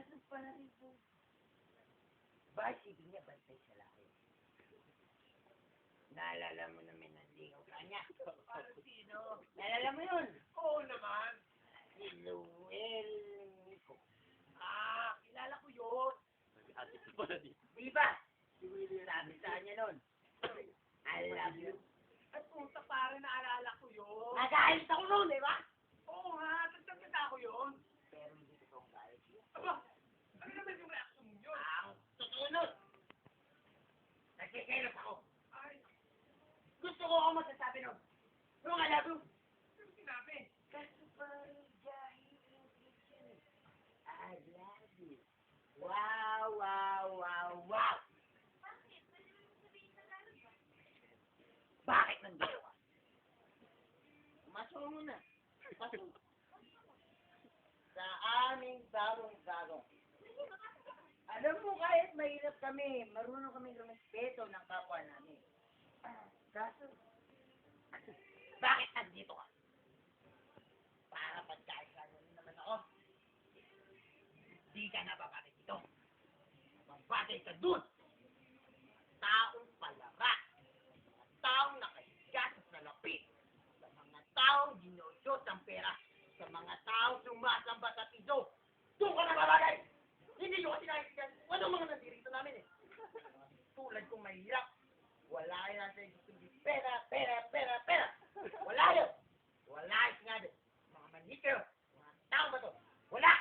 pa na rin po. Ba, sige niya, bantay sa laki. Naalala mo naman ang ligaw ka niya. Sino? Naalala mo yun? Oo naman. Si Noel Nico. Ah, kilala ko yun. Di ba? Sabi sa kanya nun. I love you. At puta pare, naalala ko yun. Nagalit ako nun, di ba? Oo nga, tagtagtag ako yun. Pero hindi ko kong galit. Aba, ano naman yung reaction mo yun? Ang totoo nun. Nagkikilos ako. Ay, Gusto ko ako masasabi nun. I love you. ano sinabi? Kaso parang dahil. I love you. Wow, wow, wow, wow. Bakit nandito ka? Masok mo na. Pasok. Sa aming bagong-bagong. Alam mo, kahit mahirap kami, marunong kami rumespeto ng kapwa namin. Kaso, bakit nandito ka? Para pagkailan naman ako. Di ka nababagay dito. Mabagay ka dun. Taong palara. Taong nakahiga sa salapit. Sa mga taong ginodot ang pera. Sa mga taong sumasamba sa piso. Doon ka nababagay. Hindi ko kasi nakikita. Ano mga nandirito namin eh. Tulad kong mahirap. Wala kayo nasa isip kundi pera, pera, pera, pera. Wala yun. Wala yung sinabi. Mga manito. Mga tao ba to? Wala.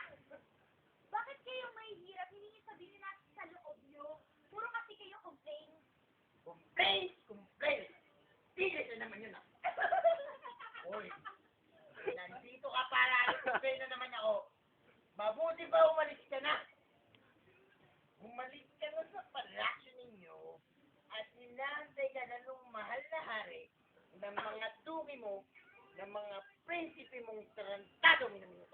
Bakit kayo may hirap? Hindi niyo sabihin natin sa loob niyo. Puro kasi kayo complain. Complain, complain. Tigil na naman yun ah. Uy. Nandito ka para i-complain na naman ako. Mabuti ba umalis ka na? Umalis ka na sa palasyo ninyo at inaantay ka na nung mahal na hari ng mga tugi mo ng mga prinsipe mong tarantado minuto.